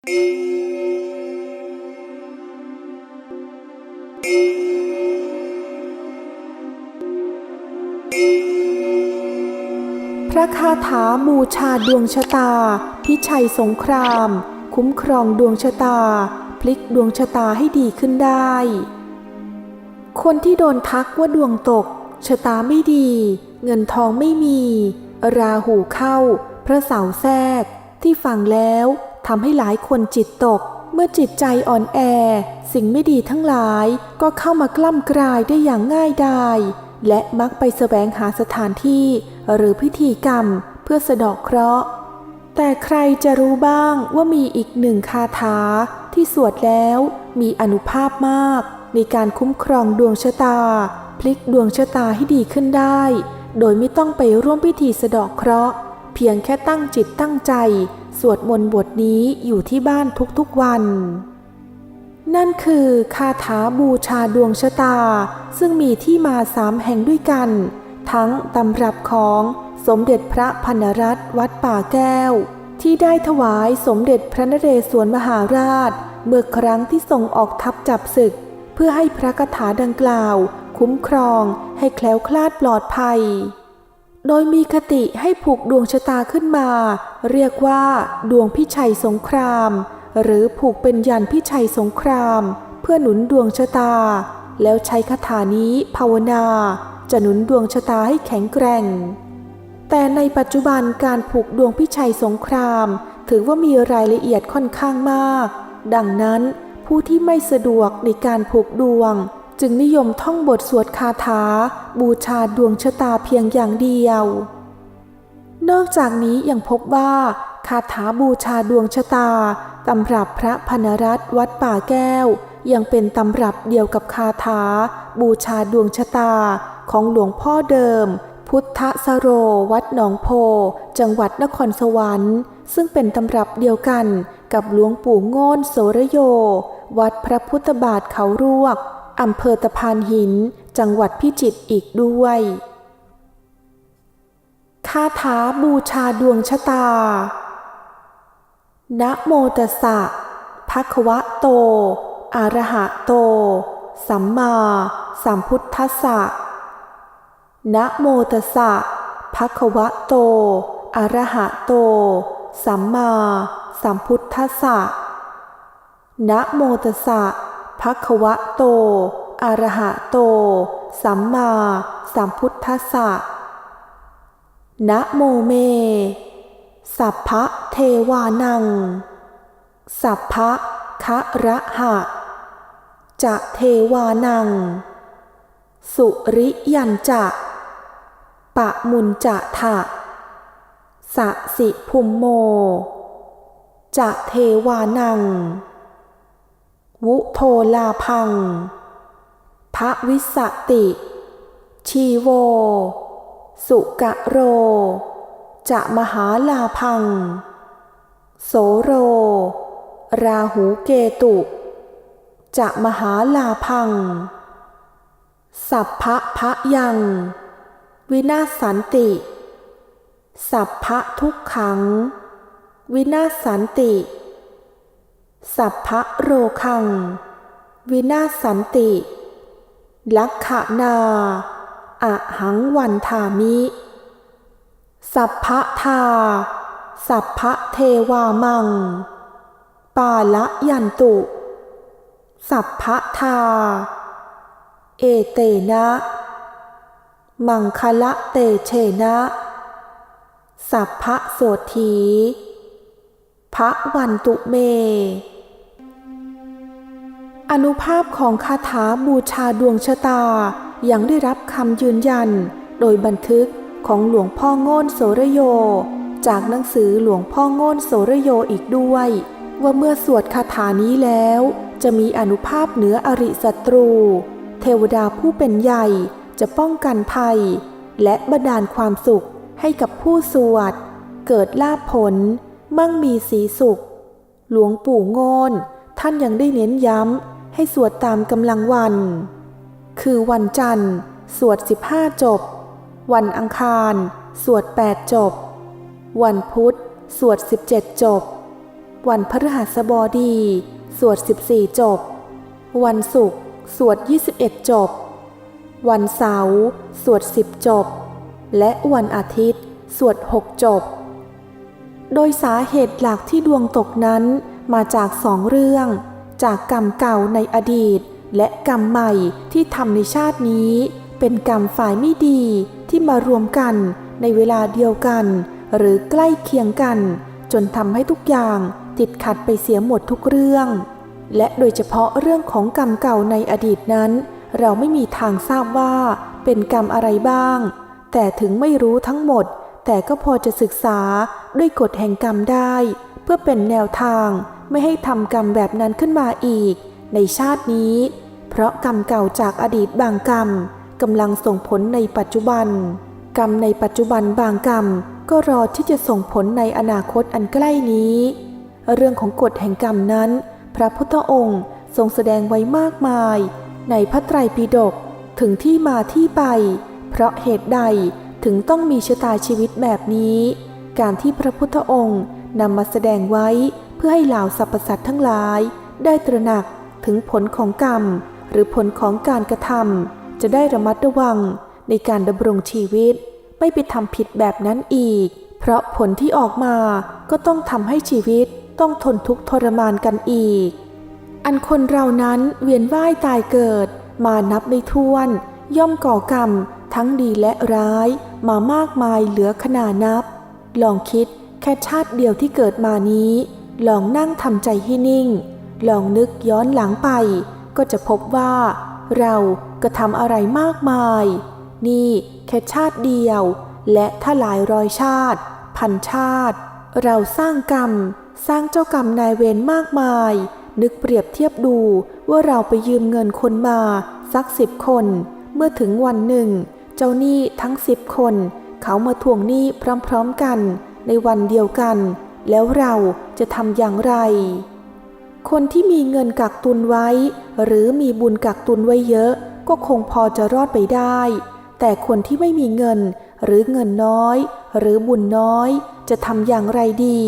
พระคาถาบูชาดวงชะตา พิชัยสงคราม คุ้มครองดวงชะตา พลิกดวงชะตาให้ดีขึ้นได้ คนที่โดนทักว่าดวงตก ชะตาไม่ดี เงินทองไม่มี ราหูเข้า พระเสาแทรก ที่ฟังแล้ว ทำให้หลายคนจิตตก เมื่อจิตใจอ่อนแอ สิ่งไม่ดีทั้งหลายก็เข้ามากล้ำกลายได้อย่างง่ายดายและมักไปแสวงหาสถานที่ หรือพิธีกรรมเพื่อสะดอกเคราะห์ แต่ใครจะรู้บ้างว่ามีอีกหนึ่งคาถาที่สวดแล้วมีอนุภาพมาก ในการคุ้มครองดวงชะตา พลิกดวงชะตาให้ดีขึ้นได้ โดยไม่ต้องไปร่วมพิธีสะดอกเคราะห์ เพียงแค่ตั้งจิตตั้งใจ สวดมนต์บทนี้อยู่ที่บ้านทุกๆวัน นั่นคือคาถาบูชาดวงชะตา ซึ่งมีที่มาสามแห่งด้วยกัน ทั้งตำรับของสมเด็จพระพันรัตน์วัดป่าแก้ว ที่ได้ถวายสมเด็จพระนเรศวรมหาราช เมื่อครั้งที่ทรงออกทัพจับศึก เพื่อให้พระคาถาดังกล่าว คุ้มครองให้แคล้วคลาดปลอดภัย โดยมีคติให้ผูกดวงชะตาขึ้นมา เรียกว่าดวงพิชัยสงคราม หรือผูกเป็นยันพิชัยสงคราม เพื่อหนุนดวงชะตา แล้วใช้คาถานี้ภาวนา จะหนุนดวงชะตาให้แข็งแกร่ง แต่ในปัจจุบันการผูกดวงพิชัยสงคราม ถือว่ามีรายละเอียดค่อนข้างมาก ดังนั้นผู้ที่ไม่สะดวกในการผูกดวง จึงนิยมท่องบทสวดคาถา บูชาดวงชะตาเพียงอย่างเดียว นอกจากนี้ยังพบว่าคาถาบูชาดวงชะตา ตำรับพระพนรัตนวัดป่าแก้ว ยังเป็นตำรับเดียวกับคาถา บูชาดวงชะตาของหลวงพ่อเดิม พุทธสโร วัดหนองโพ จังหวัดนครสวรรค์ ซึ่งเป็นตำรับเดียวกันกับหลวงปู่โง่นโสระโย วัดพระพุทธบาทเขารวก อำเภอตะพานหิน จังหวัดพิจิตรอีกด้วยคาถาบูชาดวงชะตา นะโมตัสสะภะคะวะโต อะระหะโต สัมมาสัมพุทธัสสะ นะโมตัสสะภะคะวะโต อะระหะโต สัมมาสัมพุทธัสสะ นะโมตัสสะ ภะควะโต อรหะโต สัมมาสัมพุทธัสสะ นะโมเม สัพพะเทวานัง สัพพะคะระหะ จะเทวานัง สุริยันจะ ปะมุนจะทะสะสิภุมโม จะเทวานัง วุโทลาพัง พระวิสติ ชีโว สุกะโร จะมหาลาพัง โสโร ราหูเกตุ จะมหาลาพัง สัพพะพะยัง วินาศสันติ สัพพะทุกขัง วินาศสันติ สัพพะโรคัง วินาศสันติ ลักขนาอะหังวันทามิ สัพพะทา สัพพะเทวามัง ปาละยันตุ สัพพะทา เอเตนะ มังคละเตเชนะ สัพพะโสถี พระวันตุเม อนุภาพของคาถาบูชาดวงชะตายังได้รับคำยืนยัน โดยบันทึกของหลวงพ่อโง่นโสระโย จากหนังสือหลวงพ่อโง่นโสระโยอีกด้วย ว่าเมื่อสวดคาถานี้แล้ว จะมีอนุภาพเหนืออริศัตรู เทวดาผู้เป็นใหญ่จะป้องกันภัย และบันดาลความสุขให้กับผู้สวด เกิดลาภผล มั่งมีสีสุข หลวงปู่โงนท่านยังได้เน้นย้ำให้สวดตามกำลังวัน คือวันจันทร์ สวด 15 จบ วันอังคาร สวด 8 จบ วันพุธ สวด 17 จบ วันพฤหัสบดี สวด 14 จบ วันศุกร์สวด 21 จบ วันเสาร์สวด 10 จบ และวันอาทิตย์ สวด 6 จบ โดยสาเหตุหลักที่ดวงตกนั้นมาจากสองเรื่อง จากกรรมเก่าในอดีต และกรรมใหม่ที่ทำในชาตินี้ เป็นกรรมฝ่ายไม่ดีที่มารวมกันในเวลาเดียวกัน หรือใกล้เคียงกัน จนทำให้ทุกอย่างติดขัดไปเสียหมดทุกเรื่อง และโดยเฉพาะเรื่องของกรรมเก่าในอดีตนั้น เราไม่มีทางทราบว่าเป็นกรรมอะไรบ้าง แต่ถึงไม่รู้ทั้งหมด แต่ก็พอจะศึกษา ด้วยกฎแห่งกรรมได้ เพื่อเป็นแนวทางไม่ให้ทำกรรมแบบนั้นขึ้นมาอีก ในชาตินี้ เพราะกรรมเก่าจากอดีตบางกรรมกำลังส่งผลในปัจจุบัน กรรมในปัจจุบันบางกรรมก็รอที่จะส่งผลในอนาคตอันใกล้นี้ เรื่องของกฎแห่งกรรมนั้น พระพุทธองค์ทรงแสดงไว้มากมาย ในพระไตรปิฎกถึงที่มาที่ไป เพราะเหตุใดถึงต้องมีชะตาชีวิตแบบนี้ การที่พระพุทธองค์นำมาแสดงไว้เพื่อให้เหล่าสรรพสัตว์ทั้งหลาย ได้ตระหนักถึงผลของกรรม หรือผลของการกระทำจะได้ระมัดระวังในการดำรงชีวิต ไม่ไปทำผิดแบบนั้นอีก เพราะผลที่ออกมาก็ต้องทำให้ชีวิตต้องทนทุกข์ทรมานกันอีก อันคนเรานั้นเวียนว่ายตายเกิด มานับไม่ถ้วน ย่อมก่อกรรม ทั้งดีและร้ายมามากมายเหลือขนานับ ลองคิดแค่ชาติเดียวที่เกิดมานี้ ลองนั่งทำใจให้นิ่ง ลองนึกย้อนหลังไป ก็จะพบว่า เราก็ทำอะไรมากมาย นี่แค่ชาติเดียว และถ้าหลายร้อยชาติ พันชาติ เราสร้างกรรม สร้างเจ้ากรรมนายเวรมากมาย นึกเปรียบเทียบดูว่าเราไปยืมเงินคนมา สักสิบคน เมื่อถึงวันหนึ่ง เจ้าหนี้ทั้งสิบคน เขามาทวงหนี้พร้อมๆกันในวันเดียวกัน แล้วเราจะทำอย่างไร คนที่มีเงินกักตุนไว้ หรือมีบุญกักตุนไว้เยอะ ก็คงพอจะรอดไปได้ แต่คนที่ไม่มีเงินหรือเงินน้อย หรือบุญน้อย จะทำอย่างไรดี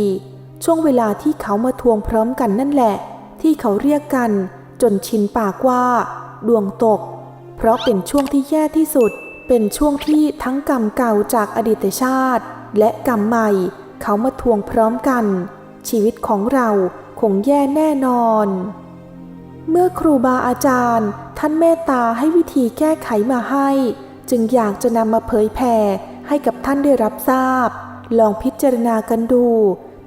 ช่วงเวลาที่เขามาทวงพร้อมกันนั่นแหละ ที่เขาเรียกกันจนชินปากว่า ดวงตก เพราะเป็นช่วงที่แย่ที่สุด เป็นช่วงที่ทั้งกรรมเก่าจากอดีตชาติ และกรรมใหม่เขามาทวงพร้อมกัน ชีวิตของเราคงแย่แน่นอน เมื่อครูบาอาจารย์ ท่านเมตตาให้วิธีแก้ไขมาให้ จึงอยากจะนำมาเผยแผ่ให้กับท่านได้รับทราบ ลองพิจารณากันดู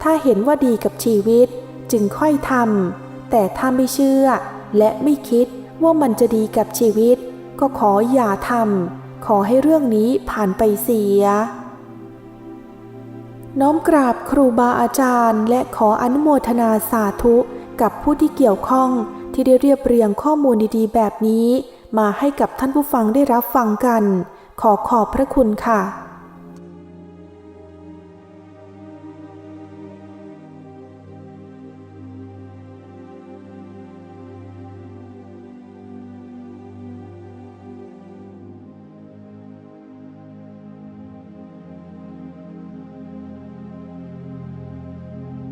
ถ้าเห็นว่าดีกับชีวิต จึงค่อยทำแต่ถ้าไม่เชื่อ และไม่คิดว่ามันจะดีกับชีวิต ก็ขออย่าทำ ขอให้เรื่องนี้ผ่านไปเสีย น้อมกราบครูบาอาจารย์ และขออนุโมทนาสาธุกับผู้ที่เกี่ยวข้องที่ได้เรียบเรียงข้อมูลดีๆ แบบนี้ มาให้กับท่านผู้ฟังได้รับฟังกัน ขอขอบพระคุณค่ะ